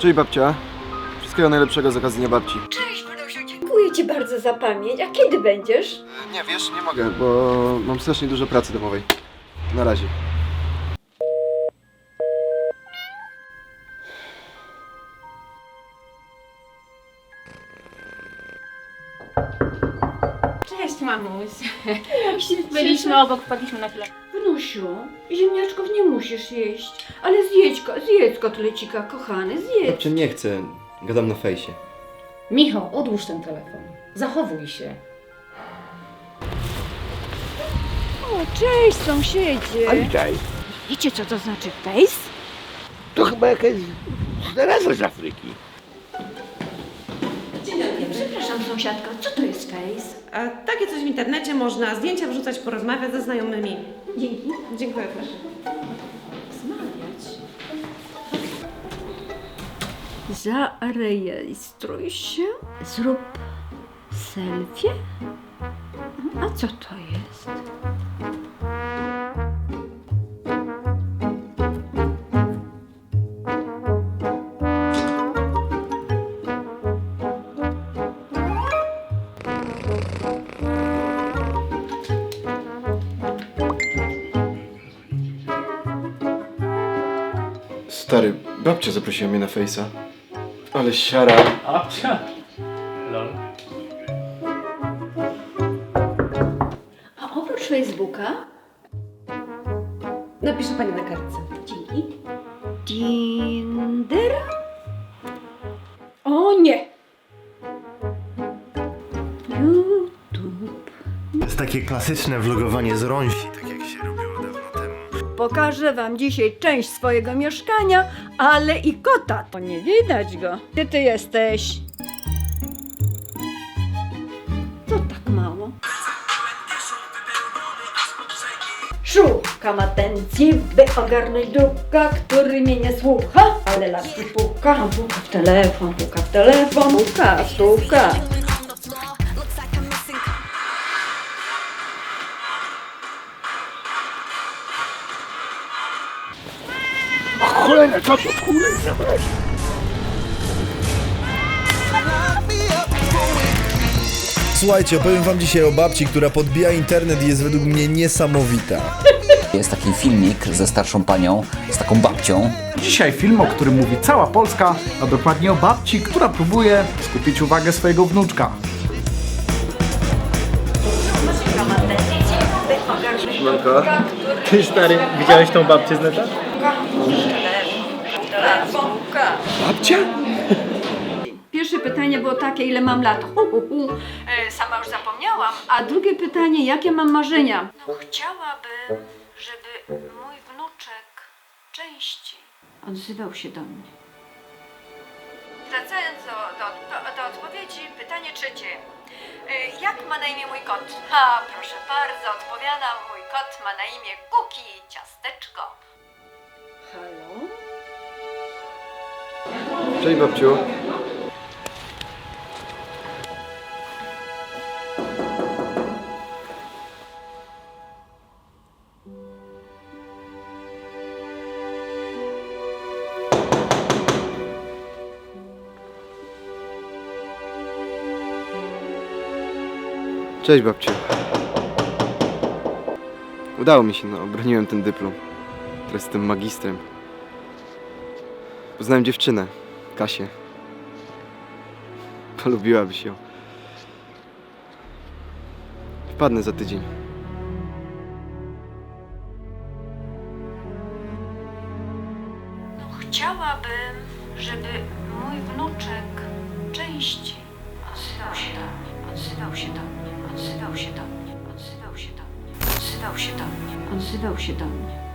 Cześć babcia. Wszystkiego najlepszego z okazji Dnia babci. Cześć, Marusiu, dziękuję Ci bardzo za pamięć. A kiedy będziesz? Nie wiesz, nie mogę, bo mam strasznie dużo pracy domowej. Na razie. Cześć mamuś. Byliśmy obok, wpadliśmy na chwilę. Wnusiu, ziemniaczków nie musisz jeść, ale zjedź, ko- zjedz kotlecika, kochany, zjedz. nie chcę. Gadam na fejsie. Michał, odłóż ten telefon. Zachowuj się. O, cześć sąsiedzie. Andrzej, Wiecie co to znaczy face? to chyba jakaś znalazła z Afryki. Sąsiadko, co to jest face? A takie coś w internecie można zdjęcia wrzucać, porozmawiać ze znajomymi. Dzięki. Dziękuję proszę. Rozmawiać. Zarejestruj się, zrób selfie. A co to jest? Stary, babcia zaprosiła mnie na fejsa. Ale siara. Babcia? Lol. A oprócz Facebooka, Napiszę pani na kartce. dzięki, Tinder? O nie! Takie klasyczne vlogowanie z rąsi, tak jak się robiło dawno temu. Pokażę wam dzisiaj część swojego mieszkania, ale i kota. To nie widać go. Gdzie ty jesteś? Co tak mało? Szukam atencji, by ogarnąć druga, który mnie nie słucha, ale laski puka, puka w telefon, puka w telefon, puka, stuka. Cholera, co to kurwa? Słuchajcie, opowiem wam dzisiaj o babci, która podbija internet i jest według mnie niesamowita. Jest taki filmik ze starszą panią, z taką babcią. Dzisiaj film, o którym mówi cała Polska, a dokładnie o babci, która próbuje skupić uwagę swojego wnuczka. Siemanko. Ty stary, widziałeś tą babcię z neta? Babcia? Pierwsze pytanie było takie, ile mam lat? Hu, hu, hu. E, sama już zapomniałam. A drugie pytanie, jakie mam marzenia? No chciałabym, żeby mój wnuczek częściej odzywał się do mnie. Wracając do, do, do, do odpowiedzi, pytanie trzecie. E, Jak ma na imię mój kot? A, proszę bardzo, odpowiadam, mój kot ma na imię Kuki Ciasteczko. Halo? Cześć babciu. Cześć babciu. Udało mi się, no, obroniłem ten dyplom. Teraz jestem magistrem. Poznałem dziewczynę, Kasię. Polubiłabyś ją. Wpadnę za tydzień. No, chciałabym, żeby mój wnuczek częściej odzywał się do mnie, odzywał się do mnie, odzywał się do mnie, odzywał się do mnie, odzywał się do mnie, odzywał się do mnie.